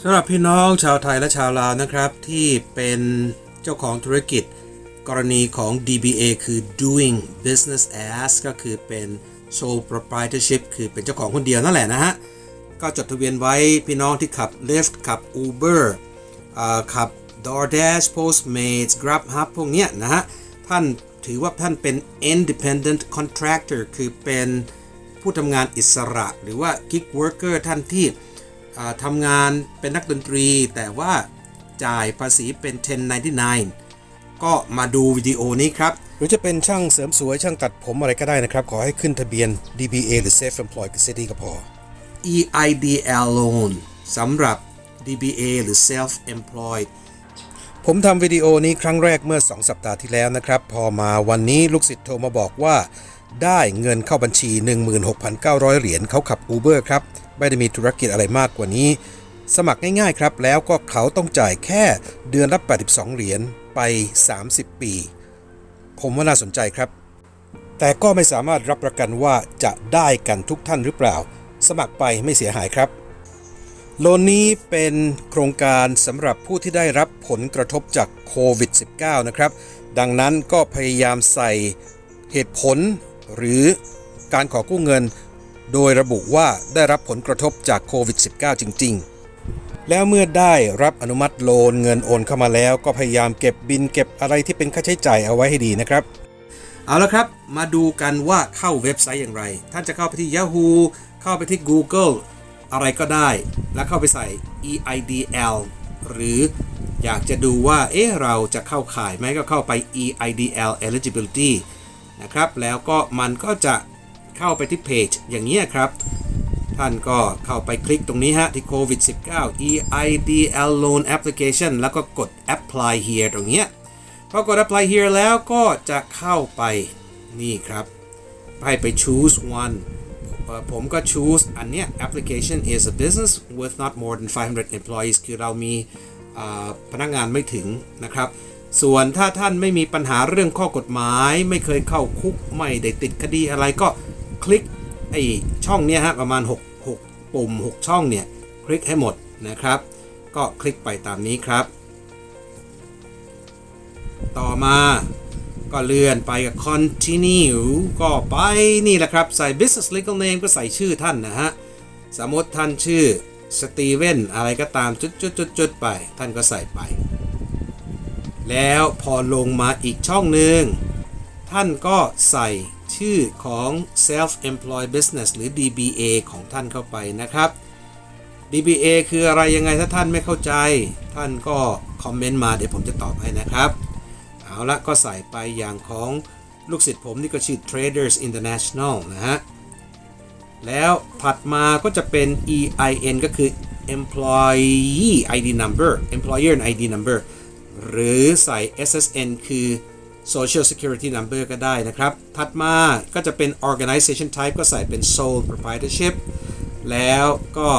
สำหรับพี่น้องชาวไทยและชาวลาวนะครับ ที่เป็นเจ้าของธุรกิจกรณีของ DBA คือ doing business as ก็คือเป็น sole proprietorship คือเป็นเจ้าของคนเดียวนั่นแหละนะฮะ ก็จดทะเบียนไว้พี่น้องที่ขับ Lyft ขับ Uber อ่าขับ DoorDash Postmates GrabHub พวกเนี้ยนะฮะ ท่านถือว่าท่านเป็น independent contractor คือเป็นผู้ทำงานอิสระ หรือว่า gig worker ท่านที่ ทำงานเป็นนักดนตรี แต่ว่าจ่ายภาษีเป็น 1099 ก็มาดูวิดีโอนี้ครับ หรือจะเป็นช่างเสริมสวยช่างตัดผมอะไรก็ได้นะครับ ขอให้ขึ้นทะเบียน DBA หรือ Self Employed กับ City ก็พอ EIDL loan สำหรับ DBA หรือ Self Employed ผมทำวิดีโอนี้ครั้งแรกเมื่อ 2 สัปดาห์ที่แล้วนะครับ พอมาวันนี้ลูกศิษย์โทรมาบอกว่า ได้เงินเข้าบัญชี 16,900 เหรียญเขาขับ Uber ครับ ไม่ได้มีธุรกิจอะไรมากกว่านี้ สมัครง่ายๆครับ แล้วก็เขาต้องจ่ายแค่เดือนละ 82 เหรียญไป 30 ปี ผมว่าน่าสนใจครับ แต่ก็ไม่สามารถรับประกันว่าจะได้กันทุกท่านหรือเปล่า สมัครไปไม่เสียหายครับ โลนนี้เป็นโครงการสำหรับผู้ที่ได้รับผลกระทบจากโควิด -19 นะครับ ดังนั้นก็พยายามใส่เหตุผล หรือการขอกู้เงิน โดยระบุว่าได้รับผลกระทบจากโควิด -19 จริง ๆ แล้วเมื่อได้รับอนุมัติโลนเงินโอนเข้ามาแล้ว ก็พยายามเก็บบินเก็บอะไรที่เป็นค่าใช้จ่ายเอาไว้ให้ดีนะครับ เอาละครับ มาดูกันว่าเข้าเว็บไซต์อย่างไร ท่านจะเข้าไปที่ Yahoo เข้าไปที่ Google อะไรก็ได้ แล้วเข้าไปใส่ EIDL หรืออยากจะดูว่า เอ๊ะ เราจะเข้าข่ายไหมก็เข้าไป EIDL eligibility นะครับ แล้วก็มันก็จะเข้าไปที่เพจอย่างนี้ยครับ ท่านก็เข้าไปคลิกตรงนี้ฮะ ที่โควิด 19 EIDL loan application แล้วก็กด apply here ตรงเนี้ยพอกด apply here แล้วก็จะเข้าไปนี่ครับให้ไป choose one ผมก็ choose อันเนี้ย application is a business with not more than 500 employees คือเรามีพนักงานไม่ถึงนะครับ ส่วนถ้าท่านไม่มีปัญหาเรื่องข้อกฎหมาย ไม่เคยเข้าคุกไม่ได้ติดคดีอะไรก็คลิกไอช่องเนี้ยฮะประมาณ 6 6 ปุ่ม 6 ช่องเนี่ยคลิกให้หมดนะครับ ก็คลิกไปตามนี้ครับ ต่อมาก็เลื่อนไปกับ continue ก็ไปนี่แหละครับ ใส่ business legal name ก็ใส่ชื่อท่านนะฮะ สมมติท่านชื่อสตีเวนอะไรก็ตามจุดๆๆๆไป ท่านก็ใส่ไป แล้วพอลงมาอีกช่องหนึ่งท่านก็ใส่ชื่อของ self employed business หรือ DBA ของท่านเข้าไปนะครับ DBA คืออะไรยังไงถ้าท่านไม่เข้าใจ ท่านก็คอมเมนต์มาเดี๋ยวผมจะตอบให้นะครับ เอาละก็ใส่ไปอย่างของลูกศิษย์ผมนี่ก็ชื่อ Traders International นะฮะ แล้วถัดมาก็จะเป็น EIN ก็คือ Employee ID Number Employer ID Number หรือใส่ SSN คือ Social Security Number ก็ได้นะครับ ถัดมาก็จะเป็น Organization Type ก็ใส่เป็น Sole Proprietorship แล้วก็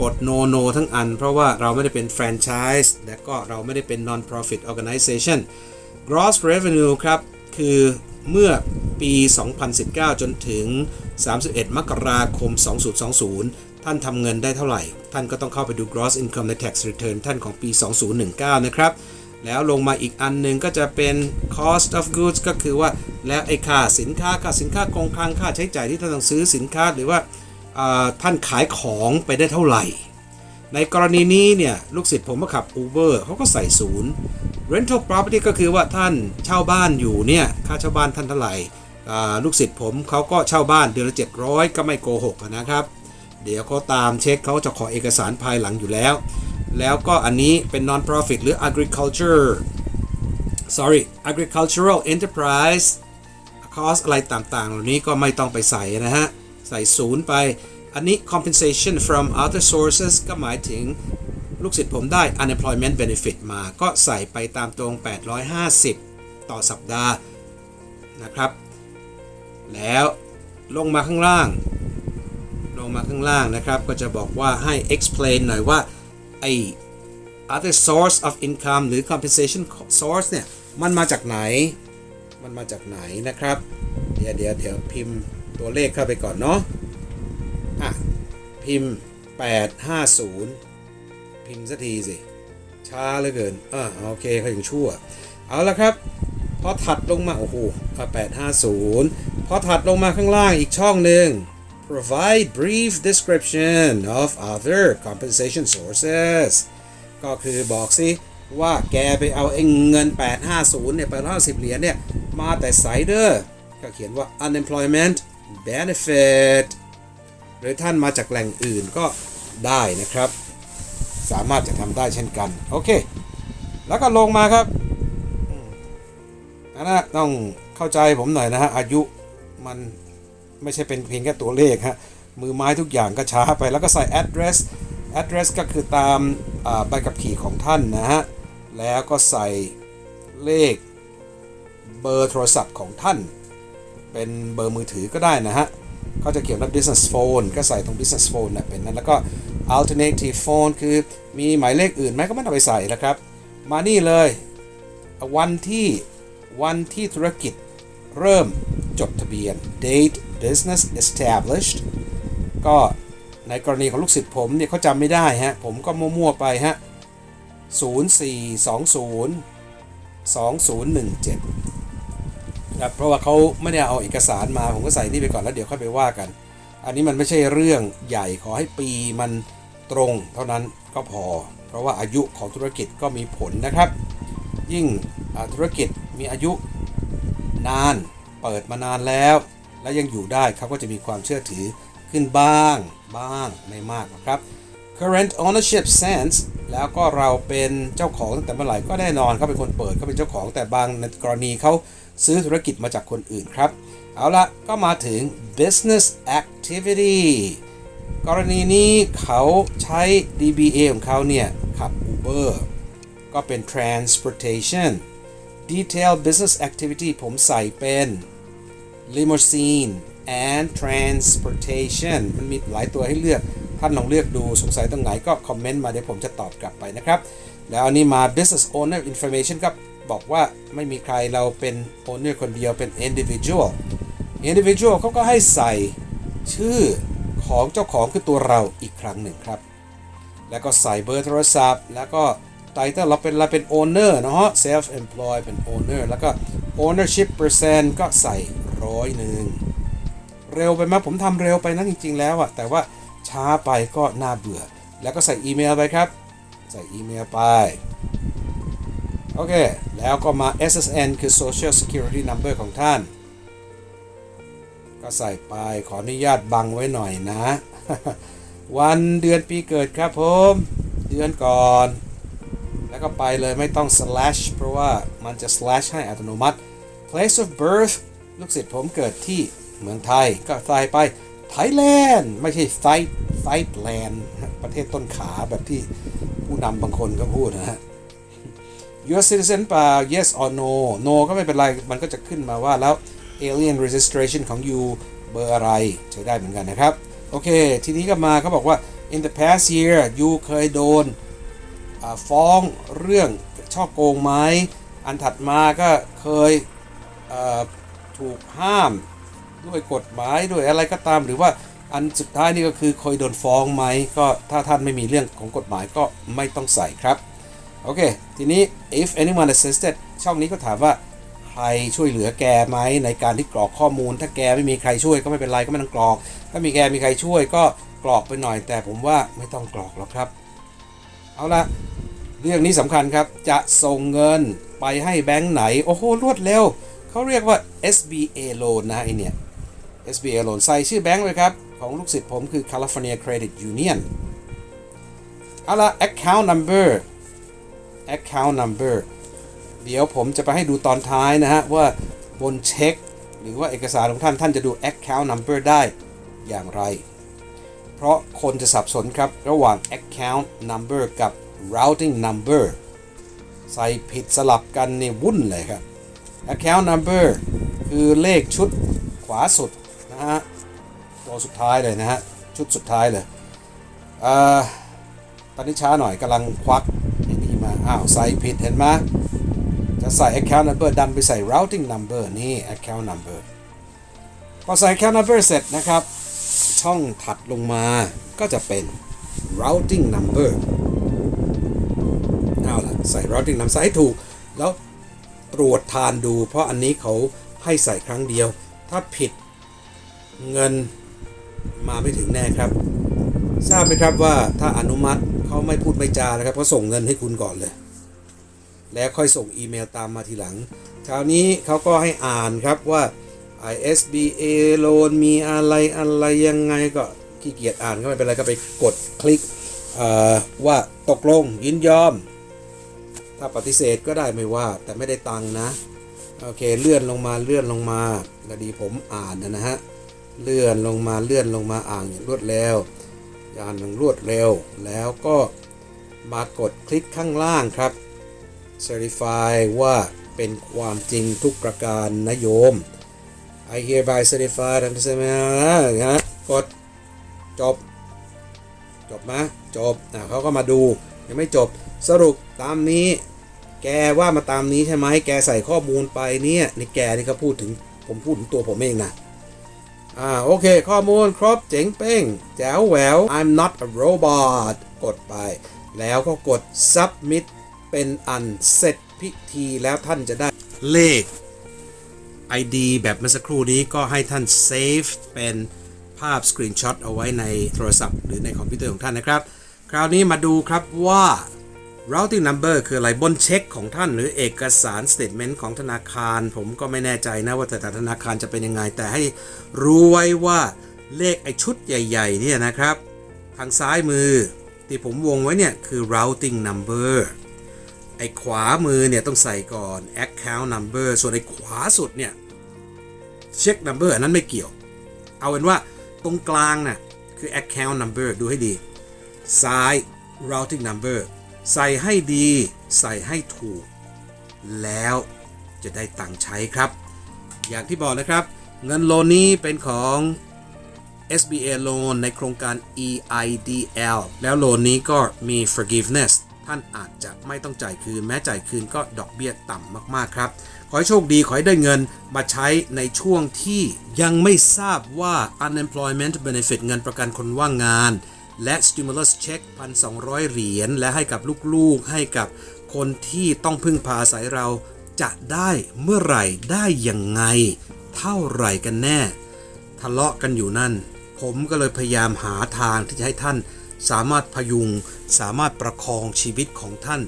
กด no no ทั้งอัน เพราะว่าเราไม่ได้เป็น franchise และก็เราไม่ได้เป็น non-profit organization gross revenue ครับ คือเมื่อปี 2019 จนถึง 31 มกราคม 2020 ท่านทำเงินได้เท่าไหร่ ท่านก็ต้องเข้าไปดู gross income ใน tax return ท่านของปี 2019 นะครับ แล้วลงมาอีกอันหนึงก็จะเป็น cost of goods ก็คือว่าแล้วไอ้ค่าสินค้าค่าสินค้าคงคลังค่าใช้จ่ายที่ท่านต้องซื้อสินค้าหรือว่าท่านขายของไปได้เท่าไหร่ ในกรณีนี้เนี่ยลูกศิษย์ผมมาขับ Uber เขาก็ใส่ศูนย์ rental property ก็คือว่าท่านเช่าบ้านอยู่เนี่ยค่าเช่าบ้านท่านเท่าไหร่ลูกศิษย์ผมเขาก็เช่าบ้านเดือนละ700 ก็ไม่โกหกนะครับ เดี๋ยวเขาตามเช็คเขาจะขอเอกสารภายหลังอยู่แล้ว แล้วก็อันนี้เป็น non profit หรือ agriculture sorry agricultural enterprise cost อะไรต่างๆ เหล่านี้ก็ไม่ต้องไปใส่นะฮะ ใส่ศูนย์ไป อันนี้ compensation from other sources ก็หมายถึงลูกศิษย์ผมได้ unemployment benefit มาก็ใส่ไปตามตรง 850 ต่อสัปดาห์นะครับ แล้วลงมาข้างล่าง งมาข้างล่างนะครับ ก็จะบอกว่าให้ explain หน่อยว่าไอ other source of income หรือ compensation source เนี่ย มันมาจากไหน มันมาจากไหนนะครับ เดี๋ยวเดี๋ยวเดี๋ยวพิมพ์ตัวเลขเข้าไปก่อนเนาะอะ พิมพ์ 850 พิมพ์สักทีสิ ช้าเหลือเกินอ่าโอเคเขาอย่างชั่ว เอาละครับ พอถัดลงมา โอ้โหแปดห้าศูนย์พอถัดลงมาข้างล่างอีกช่องหนึ่ง provide brief description of other compensation sources ก็คือบอกสิว่าแกไปเอาเองเงิน 850 เนี่ย 850 เหรียญเนี่ย มาแต่ไซเดอร์ก็เขียนว่า unemployment benefit หรือท่านมาจากแหล่งอื่นก็ได้นะครับ สามารถจะทำได้เช่นกัน โอเค แล้วก็ลงมาครับอืมอันนะต้องเข้าใจผมหน่อยนะฮะ อายุมัน ไม่ใช่เป็นเพียงแค่ตัวเลขฮะมือไม้ทุกอย่างก็ช้าไปแล้วก็ใส่ address address ก็คือตามใบขับขี่ของท่านนะฮะแล้วก็ใส่เลขเบอร์โทรศัพท์ของท่าน เป็นเบอร์มือถือก็ได้นะฮะเขาจะเขียนว่า business phone ก็ใส่ตรง business phone นะเป็นนั้นแล้วก็ alternative phone คือมีหมายเลขอื่นไหมก็ไม่ต้องไปใส่นะครับ มานี่เลย วันที่วันที่ธุรกิจเริ่มจดทะเบียน date business established ก็ในกรณีของลูกศิษย์ผมเนี่ยเขาจำไม่ได้ฮะ ผมก็มั่วๆไปฮะ 0420 2017ครับเพราะว่าเขาไม่ได้เอาเอกสารมา ผมก็ใส่นี่ไปก่อนแล้วเดี๋ยวค่อยไปว่ากัน อันนี้มันไม่ใช่เรื่องใหญ่ขอให้ปีมันตรงเท่านั้นก็พอ เพราะว่าอายุของธุรกิจก็มีผลนะครับ ยิ่งธุรกิจมีอายุนานเปิดมานานแล้ว และยังอยู่ได้เขาก็จะมีความเชื่อถือขึ้นบ้างบ้างไม่มากหรอกครับ current ownership sense แล้วก็เราเป็นเจ้าของตั้งแต่เมื่อไหร่ก็แน่นอนเขาเป็นคนเปิดเขาเป็นเจ้าของแต่บางในกรณีเขาซื้อธุรกิจมาจากคนอื่นครับ เอาละก็มาถึง business activity กรณีนี้เขาใช้ DBA ของเขาเนี่ยขับ Uber ก็เป็น transportation detail business activity ผมใส่เป็น limousine and transportation มันมีหลายตัวให้เลือก ท่านลองเลือกดูสงสัยตรงไหนก็คอมเมนต์มาเดี๋ยวผมจะตอบกลับไปนะครับ แล้วอันนี้มา business owner information ก็บอกว่าไม่มีใครเราเป็น owner คนเดียวเป็น individual individual เขาก็ให้ใส่ชื่อของเจ้าของคือตัวเราอีกครั้งหนึ่งครับ แล้วก็ใส่เบอร์โทรศัพท์ แล้วก็ไตเติลเราเป็นเราเป็น owner เนาะ self employed เป็น owner แล้วก็ ownership percent ก็ใส่ ร้อยหนึ่งเร็วไปไหมผมทำเร็วไปนะจริง ๆ แล้วอะแต่ว่าช้าไปก็น่าเบื่อ แล้วก็ใส่อีเมลไปครับ ใส่อีเมลไป โอเค แล้วก็มา SSN คือ Social Security Number ของท่าน ก็ใส่ไปขออนุญาตบังไว้หน่อยนะ วันเดือนปีเกิดครับผม เดือนก่อน แล้วก็ไปเลยไม่ต้อง slash เพราะว่ามันจะ slash ให้อัตโนมัติ place of birth ลูกศิษย์ผมเกิดที่เมืองไทยก็ใส่ไป Thailand ไม่ใช่ไซต์ไซต์แลนด์ประเทศต้นขาแบบที่ผู้นำบางคนก็พูดนะฮะ US citizen เปล่า yes or no no ก็ไม่เป็นไร มันก็จะขึ้นมาว่าแล้ว alien registration ของ you เบอร์อะไรใช้ได้เหมือนกันนะครับ โอเค ทีนี้ก็มาเขาบอกว่า in the past year you เคยโดนฟ้องเรื่องช่อโกงไหมอันถัดมาก็เคย ถูกห้ามด้วยกฎหมายด้วยอะไรก็ตาม หรือว่าอันสุดท้ายนี่ก็คือเคยโดนฟ้องไหมก็ถ้าท่านไม่มีเรื่องของกฎหมายก็ไม่ต้องใส่ครับ โอเค ทีนี้ if anyone assisted ช่องนี้ก็ถามว่าใครช่วยเหลือแกไหมในการที่กรอกข้อมูล ถ้าแกไม่มีใครช่วยก็ไม่เป็นไรก็ไม่ต้องกรอก ถ้ามีแกมีใครช่วยก็กรอกไปหน่อย แต่ผมว่าไม่ต้องกรอกหรอกครับ เอาละเรื่องนี้สำคัญครับจะส่งเงินไปให้แบงค์ไหน โอ้โหรวดเร็ว เขาเรียกว่า SBA loan นะไอเนี่ย SBA loan ใส่ชื่อแบงค์เลยครับ ของลูกศิษย์ผมคือ California Credit Union เอาละ account number account number เดี๋ยวผมจะไปให้ดูตอนท้ายนะฮะ ว่าบนเช็ค หรือว่าเอกสารของท่านท่านจะดู account number ได้อย่างไร เพราะคนจะสับสนครับ ระหว่าง account number กับ routing number ใส่ผิดสลับกันเนี่ยวุ่นเลยครับ account number คือเลขชุดขวาสุดนะฮะตัวสุดท้ายเลยนะฮะ ชุดสุดท้ายเลยเอ่อตอนนี้ช้าหน่อยกำลังควักนี่มา อ้าว ใส่ผิดเห็นไหมจะใส่ account number ดันไปใส่ routing number นี่ account number พอใส่ account number เสร็จนะครับ ช่องถัดลงมาก็จะเป็น routing number เอาละใส่ routing number ใส่ให้ถูก แล้ว รวจทานดู เพราะอันนี้เขาให้ใส่ครั้งเดียว ถ้าผิดเงินมาไม่ถึงแน่ครับ ทราบไหมครับว่าถ้าอนุมัติเขาไม่พูดไม่จานะครับเขาส่งเงินให้คุณก่อนเลย แล้วค่อยส่งอีเมลตามมาทีหลัง คราวนี้เขาก็ให้อ่านครับว่า ISBA โลนมีอะไรอะไรยังไงก็ขี้เกียจอ่านก็ไม่เป็นไรก็ไปกดคลิกว่าตกลงยินยอม ถ้าปฏิเสธก็ได้ไม่ว่า แต่ไม่ได้ตังค์นะ โอเคเลื่อนลงมาเลื่อนลงมาพอดีผมอ่านนะฮะ เลื่อนลงมาเลื่อนลงมาอ่านอย่างรวดเร็วอ่านอย่างรวดเร็ว แล้วก็มากดคลิกข้างล่างครับ Certify ว่าเป็นความจริงทุกประการนะโยม I hereby certify ทันทีไหมนะกดจบ จบไหมจบอะเขาก็มาดู ยังไม่จบสรุปตามนี้ แกว่ามาตามนี้ใช่ไหมแกใส่ข้อมูลไปเนี่ยนี่แกนี่เขาพูดถึงผมพูดถึงตัวผมเองนะอ่าโอเค ข้อมูลครบเจ๋งเป้ง แจ๋วแหวว I'm not a robot กดไป แล้วก็กด submit เป็นอันเสร็จพิธีแล้วท่านจะได้เลข ID แบบเมื่อสักครู่นี้ก็ให้ท่าน save เป็นภาพสกรีนช็อตเอาไว้ในโทรศัพท์หรือในคอมพิวเตอร์ของท่านนะครับ คราวนี้มาดูครับว่า routing number คืออะไรบนเช็คของท่านหรือเอกสาร statement ของธนาคาร ผมก็ไม่แน่ใจนะว่าแต่ละธนาคารจะเป็นยังไง แต่ให้รู้ไว้ว่าเลขไอชุดใหญ่ๆเนี่ยนะครับ ทางซ้ายมือที่ผมวงไว้เนี่ยคือ routing number ไอ้ขวามือเนี่ยต้องใส่ก่อน account number ส่วนไอ้ขวาสุดเนี่ยเช็ค number อันนั้นไม่เกี่ยว เอาเป็นว่าตรงกลางน่ะคือ account number ดูให้ดี ซ้าย routing number ใส่ให้ดี ใส่ให้ถูก แล้วจะได้ตังค์ใช้ครับ อย่างที่บอกนะครับ เงินโลนนี้เป็นของ SBA loan ในโครงการ EIDL แล้วโลนนี้ก็มี forgiveness ท่านอาจจะไม่ต้องจ่ายคืน แม้จ่ายคืนก็ดอกเบี้ยต่ำมาก ๆ ครับ ขอให้โชคดี ขอให้ได้เงินมาใช้ในช่วงที่ยังไม่ทราบว่า unemployment benefit เงินประกันคนว่างงาน และ stimulus check 1,200 เหรียญ และให้กับลูกๆ ให้กับคนที่ต้องพึ่งพาอาศัยเราจะได้เมื่อไหร่ได้ยังไง เท่าไหร่กันแน่ ทะเลาะกันอยู่นั่น ผมก็เลยพยายามหาทางที่จะให้ท่าน สามารถพยุง สามารถประคองชีวิตของท่าน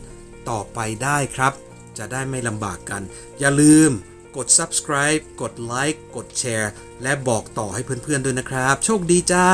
ต่อไปได้ครับ จะได้ไม่ลำบากกัน อย่าลืมกด subscribe กดไลค์ กดแชร์ และบอกต่อให้เพื่อนๆด้วยนะครับ โชคดีจ้า